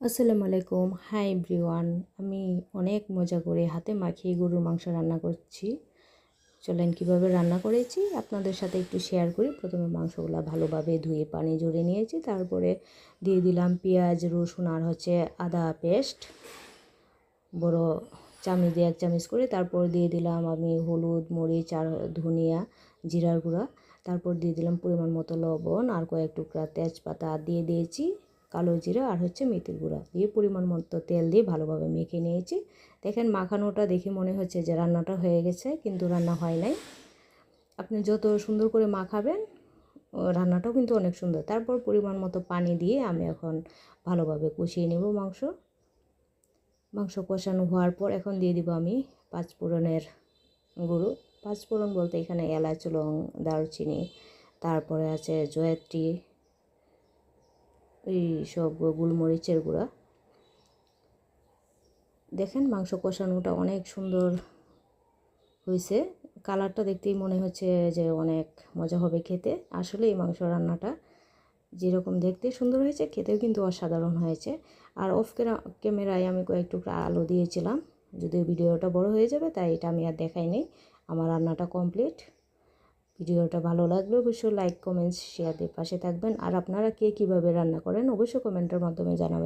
আসসালামু আলাইকুম। Hi everyone আমি অনেক মজা করে হাতে মাখিয়ে গরুর মাংস রান্না করছি। চলেন কীভাবে রান্না করেছি? আপনাদের সাথে একটু শেয়ার করি। প্রথমে মাংসগুলো ভালোভাবে ধুয়ে পানি জড়ে নিয়েছি। তারপরে দিয়ে দিলাম পেঁয়াজ, রসুন আর হচ্ছে আদা পেস্ট। বড় চামচ দিয়ে এক চামচ করে। তারপর দিয়ে দিলাম আমি হলুদ, মরিচ আর ধনিয়া, জিরার গুঁড়া। তারপর দিয়ে দিলাম পরিমাণ মতো লবণ আর কয়েক টুকরা তেজপাতা দিয়ে দিয়েছি। কালো জিরা আর হচ্ছে মেথির গুঁড়া দিয়ে পরিমাণ মতো তেল দিয়ে ভালোভাবে মেখে নিয়েছি। দেখেন মাখানোটা দেখে মনে হচ্ছে যে রান্নাটা হয়ে গেছে, কিন্তু রান্না হয় নাই। আপনি যত সুন্দর করে মাখাবেন রান্নাটাও কিন্তু অনেক সুন্দর। তারপর পরিমাণ মতো পানি দিয়ে আমি এখন ভালোভাবে কষিয়ে নেব মাংস। মাংস কষানো হওয়ার পর এখন দিয়ে দিব আমি পাঁচ ফোড়নের গুঁড়ো। পাঁচ ফোড়ন বলতে এখানে এলাচ, লং, দারুচিনি, তারপরে আছে জয়ত্রী এই সব গোলমরিচের গুঁড়া। দেখেন মাংস কষানোটা অনেক সুন্দর হয়েছে। কালারটা দেখতেই মনে হচ্ছে যে অনেক মজা হবে খেতে। আসলে এই মাংস রান্নাটা যেরকম দেখতে সুন্দর হয়েছে, খেতেও কিন্তু অসাধারণ হয়েছে। আর অফ ক্যামেরায় আমি কয়েক টুকরা আলু দিয়েছিলাম। যদিও ভিডিওটা বড় হয়ে যাবে, তাই এটা আমি আর দেখাই নেই। আমার রান্নাটা কমপ্লিট ভিডিওটা ভালো লাগলে অবশ্যই লাইক কমেন্টস শেয়ার দিয়ে পাশে থাকবেন। আর আপনারা কে কীভাবে রান্না করেন, অবশ্যই কমেন্টের মাধ্যমে জানাবেন।